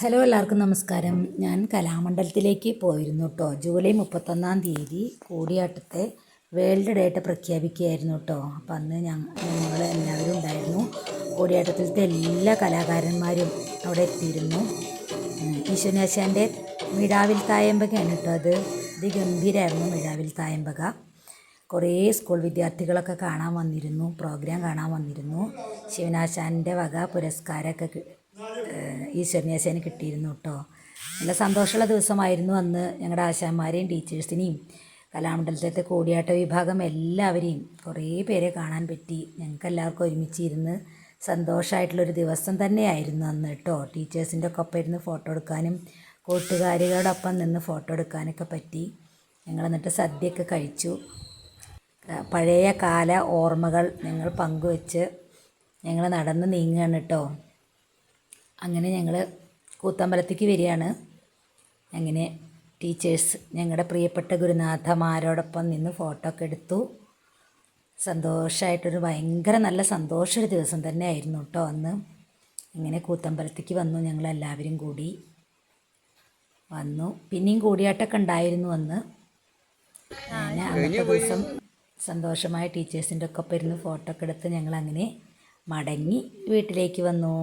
Hello എല്ലാവർക്കും നമസ്കാരം. ഞാൻ കലാമണ്ഡലത്തിലേക്ക് പോയിരുന്നു കേട്ടോ ജൂലൈ മുപ്പത്തൊന്നാം തീയതി കൂടിയാട്ടത്തെ വേൾഡ് ഡേറ്റ പ്രഖ്യാപിക്കുകയായിരുന്നു കേട്ടോ അപ്പം അന്ന് ഞങ്ങൾ എല്ലാവരും ഉണ്ടായിരുന്നു. കൂടിയാട്ടത്തിലത്തെ എല്ലാ കലാകാരന്മാരും അവിടെ എത്തിയിരുന്നു. ഈശ്വനാശാന്റെ മിഴാവിൽ തായമ്പകയാണ് കേട്ടോ അത്. ഗംഭീരമായിരുന്നു മിഴാവിൽ തായമ്പക. കുറേ സ്കൂൾ വിദ്യാർത്ഥികളൊക്കെ കാണാൻ വന്നിരുന്നു. പ്രോഗ്രാം കാണാൻ വന്നിരുന്നു. ശിവനാശാന്റെ വക പുരസ്കാരമൊക്കെ ഏഹ് ഈശ്വരനാശാന് കിട്ടിയിരുന്നു കേട്ടോ നല്ല സന്തോഷമുള്ള ദിവസമായിരുന്നു അന്ന് ഞങ്ങളുടെ ആശാന്മാരെയും ടീച്ചേഴ്സിനെയും കലാമണ്ഡലത്തെ കൂടിയാട്ട വിഭാഗം എല്ലാവരെയും. കുറേ പേരെ കാണാൻ പറ്റി. ഞങ്ങൾക്ക് എല്ലാവർക്കും ഒരുമിച്ചിരുന്ന് സന്തോഷമായിട്ടുള്ളൊരു ദിവസം തന്നെയായിരുന്നു അന്ന് കേട്ടോ ടീച്ചേഴ്സിന്റെ ഒക്കെ ഒപ്പം ഇരുന്ന് ഫോട്ടോ എടുക്കാനും കൂട്ടുകാരികളോടൊപ്പം നിന്ന് ഫോട്ടോ എടുക്കാനൊക്കെ പറ്റി. ഞങ്ങൾ എന്നിട്ട് സദ്യയൊക്കെ കഴിച്ചു. പഴയ കാല ഓർമ്മകൾ ഞങ്ങൾ പങ്കുവെച്ച് ഞങ്ങൾ നടന്ന് നീങ്ങുകയാണ് കേട്ടോ അങ്ങനെ ഞങ്ങൾ കൂത്തമ്പലത്തേക്ക് വരികയാണ്. അങ്ങനെ ടീച്ചേഴ്സ് ഞങ്ങളുടെ പ്രിയപ്പെട്ട ഗുരുനാഥമാരോടൊപ്പം നിന്ന് ഫോട്ടോ ഒക്കെ എടുത്തു. സന്തോഷമായിട്ടൊരു ഭയങ്കര നല്ല സന്തോഷമൊരു ദിവസം തന്നെ ആയിരുന്നു കേട്ടോ അന്ന്. അങ്ങനെ കൂത്തമ്പലത്തേക്ക് വന്നു ഞങ്ങളെല്ലാവരും കൂടി. വന്നു. പിന്നെയും കൂടിയാട്ടൊക്കെ ഉണ്ടായിരുന്നു അന്ന്. അങ്ങനെ അന്നത്തെ ദിവസം സന്തോഷമായ ടീച്ചേഴ്സിന്റെ ഒക്കെ ഒപ്പം ഇരുന്ന് ഫോട്ടോ ഒക്കെ എടുത്ത് ഞങ്ങളങ്ങനെ മടങ്ങി വീട്ടിലേക്ക് വന്നു.